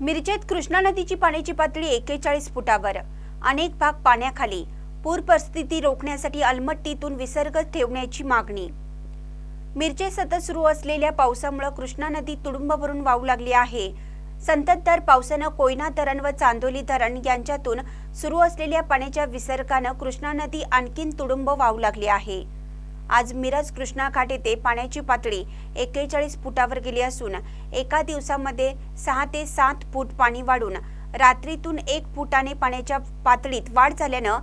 मिरजेत कृष्णा नदीची पाण्याची पातळी एकेचाळीस फुटावर. अनेक भाग पाण्याखाली. पूर परिस्थिती रोखण्यासाठी अलमट्टीतून विसर्ग ठेवण्याची मागणी. मिरजेत सतत सुरू असलेल्या पावसामुळे कृष्णा नदी तुडुंब भरून वाहू लागली आहे. संततधार पावसानं कोयना धरण व चांदोली धरण यांच्यातून सुरू असलेल्या पाण्याच्या विसर्गानं कृष्णा नदी आणखीन तुडुंब वाहू लागली आहे. आज मिरज कृष्णा घाट येथे पाण्याची पातळी एक्केचाळीस फुटावर गेली असून एका दिवसामध्ये सहा ते सात फूट पाणी वाढून रात्रीतून एक फुटाने पाण्याच्या पातळीत वाढ झाल्यानं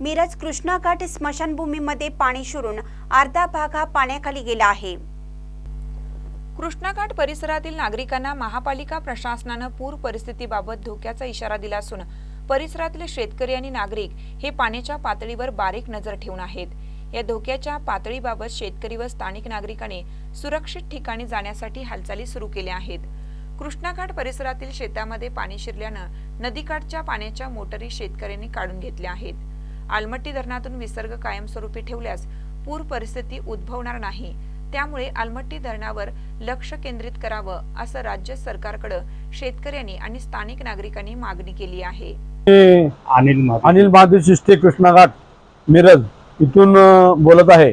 मिरज कृष्णा घाट स्मशानभूमीमध्ये पाणी शिरून अर्धा भाग हा पाण्याखाली गेला आहे. कृष्णाघाट परिसरातील नागरिकांना महापालिका प्रशासनानं पूर परिस्थितीबाबत धोक्याचा इशारा दिला असून परिसरातील शेतकरी आणि नागरिक हे पाण्याच्या पातळीवर बारीक नजर ठेवून आहेत. या धोक्याच्या पातळीबाबत शेतकरी व स्थानिक नागरिकांनी सुरक्षित ठिकाणी जाण्यासाठी हालचाली सुरू केल्या आहेत. कृष्णाघाट परिसरातील शेतामध्ये पाणी शिरल्यानं नदीकाठच्या पाण्याच्या मोटरी शेतकऱ्यांनी काढून घेतल्या आहेत. आलमट्टी धरणातून विसर्ग कायमस्वरूपी ठेवल्यास पूर परिस्थिती उद्भवणार नाही. त्यामुळे आलमट्टी धरणावर लक्ष केंद्रित करावं असं राज्य सरकारकडं शेतकऱ्यांनी आणि स्थानिक नागरिकांनी मागणी केली आहे. अनिल अनिल महादेव शिष्टे कृष्णाघाट मिरज. इथून बोलत आहे.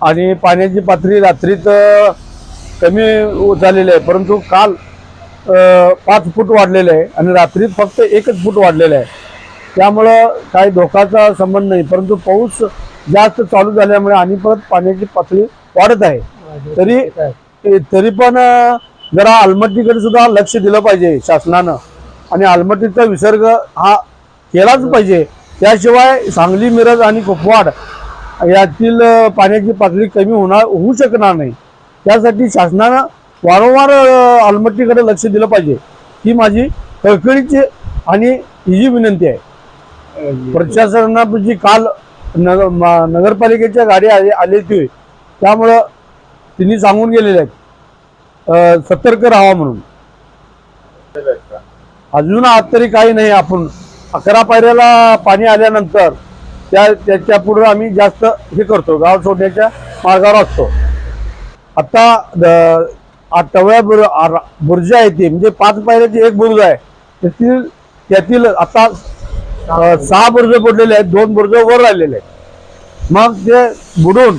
आणि पाण्याची पातळी रात्रीत कमी झालेली आहे. परंतु काल पाच फूट वाढलेलं आहे. आणि रात्रीत फक्त एकच फूट वाढलेलं आहे. त्यामुळं काही धोकाचा संबंध नाही. परंतु पाऊस जास्त चालू झाल्यामुळे आणि परत पाण्याची पातळी वाढत आहे. तरी तरी पण जरा आलमट्टीकडे सुद्धा लक्ष दिलं पाहिजे शासनानं. आणि आलमट्टीचा विसर्ग हा केलाच पाहिजे. त्याशिवाय सांगली मिरज आणि कुपवाड यातील पाण्याची पातळी कमी होणार होऊ शकणार नाही. त्यासाठी शासनानं वारंवार अलमट्टीकडे लक्ष दिलं पाहिजे. ही माझी कळकळीची आणि ही विनंती आहे. प्रशासनाची काल नगर नगरपालिकेच्या गाडी आली आली होती. त्यामुळं तिने सांगून गेलेले आहेत. सतर्क राहा म्हणून. अजून आज तरी काही नाही आपण अकरा पायऱ्याला पाणी आल्यानंतर त्या त्याच्या पुढे आम्ही जास्त हे करतो गाव सोडण्याच्या मार्गावर असतो. आता द- टवळ्या बुर आ- बुर्ज आहे ती म्हणजे पाच पायऱ्याची एक बुर्ज आहे. त्यातील त्यातील आता सहा बुर्ज पडलेले आहेत दोन बुर्ज वर राहिलेले आहेत. मग ते बुडून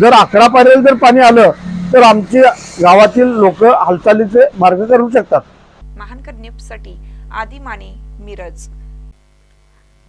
जर अकरा पायऱ्याला जर पाणी आलं तर आमचे गावातील लोक हालचालीचे मार्ग करू शकतात. महानकर न्यूजसाठी आदी माने मिरज.